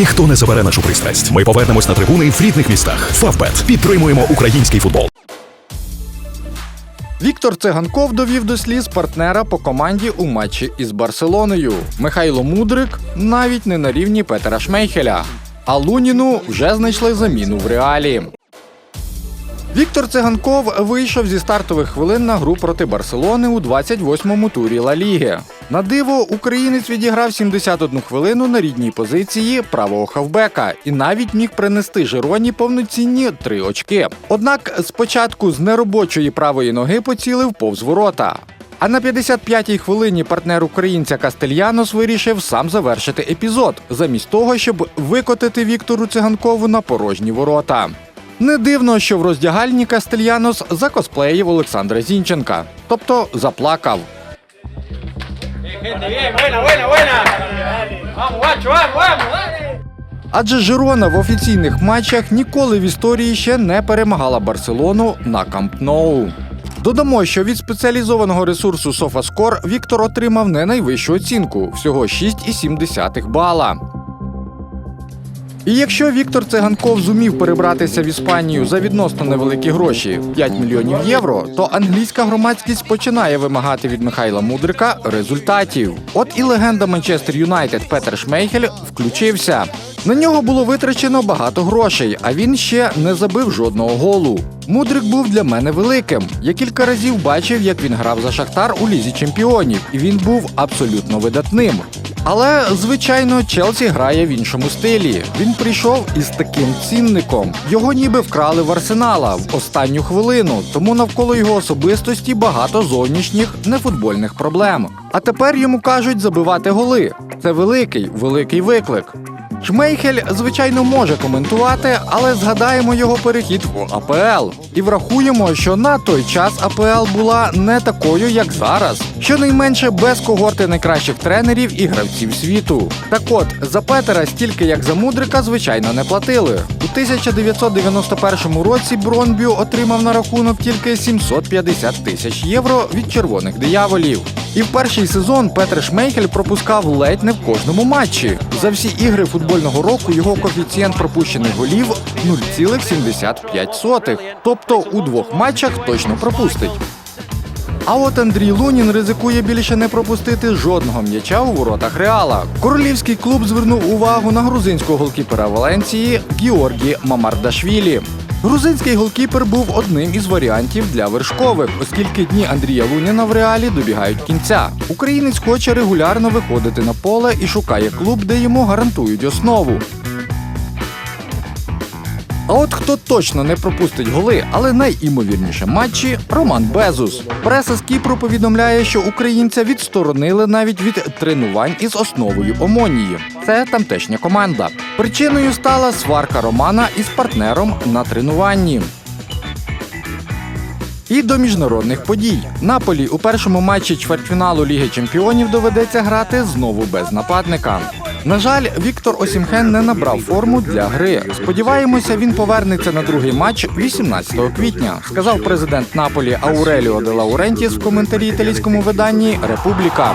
Ніхто не забере нашу пристрасть. Ми повернемось на трибуни в рідних містах. Фавбет підтримуємо український футбол. Віктор Циганков довів до сліз партнера по команді у матчі із Барселоною. Михайло Мудрик навіть не на рівні Петера Шмейхеля. А Луніну вже знайшли заміну в реалі. Віктор Циганков вийшов зі стартових хвилин на гру проти Барселони у 28-му турі Ла Ліги. На диво, українець відіграв 71 хвилину на рідній позиції правого хавбека і навіть міг принести Жироні повноцінні три очки. Однак спочатку з неробочої правої ноги поцілив повз ворота. А на 55-й хвилині партнер українця Кастельянос вирішив сам завершити епізод, замість того, щоб викотити Віктору Циганкову на порожні ворота. Не дивно, що в роздягальні Кастельянос закосплеїв Олександра Зінченка, тобто заплакав. Адже Жирона в офіційних матчах ніколи в історії ще не перемагала Барселону на Камп Ноу. Додамо, що від спеціалізованого ресурсу SofaScore Віктор отримав не найвищу оцінку всього 6,7 бала. І якщо Віктор Циганков зумів перебратися в Іспанію за відносно невеликі гроші 5 мільйонів євро, то англійська громадськість починає вимагати від Михайла Мудрика результатів. От і легенда Манчестер Юнайтед Петер Шмейхель включився. На нього було витрачено багато грошей, а він ще не забив жодного голу. Мудрик був для мене великим. Я кілька разів бачив, як він грав за Шахтар у лізі чемпіонів, і він був абсолютно видатним. Але, звичайно, Челсі грає в іншому стилі. Він прийшов із таким цінником. Його ніби вкрали в арсенала в останню хвилину, тому навколо його особистості багато зовнішніх нефутбольних проблем. А тепер йому кажуть забивати голи. Це великий, великий виклик. Шмейхель, звичайно, може коментувати, але згадаємо його перехід в АПЛ і врахуємо, що на той час АПЛ була не такою, як зараз, щонайменше без когорти найкращих тренерів і гравців світу. Так от за Петера стільки як за Мудрика, звичайно, не платили. У 1991 році Бронбю отримав на рахунок тільки 750 тисяч євро від червоних дияволів. І в перший сезон Петр Шмейхель пропускав ледь не в кожному матчі. За всі ігри футбольного року його коефіцієнт пропущених голів 0,75. Тобто у двох матчах точно пропустить. А от Андрій Лунін ризикує більше не пропустити жодного м'яча у воротах Реала. Королівський клуб звернув увагу на грузинського голкіпера Валенції Георгі Мамардашвілі. Грузинський голкіпер був одним із варіантів для вершкових, оскільки дні Андрія Луніна в реалі добігають кінця. Українець хоче регулярно виходити на поле і шукає клуб, де йому гарантують основу. А от хто точно не пропустить голи, але найімовірніше матчі Роман Безус. Преса з Кіпру повідомляє, що українця відсторонили навіть від тренувань із основою Омонії. Це тамтешня команда. Причиною стала сварка Романа із партнером на тренуванні. І до міжнародних подій. Наполі у першому матчі чвертьфіналу Ліги Чемпіонів доведеться грати знову без нападника. На жаль, Віктор Осімхен не набрав форму для гри. Сподіваємося, він повернеться на другий матч 18 квітня, сказав президент Наполі Ауреліо де Лаурентіс в коментарі італійському виданні Републіка.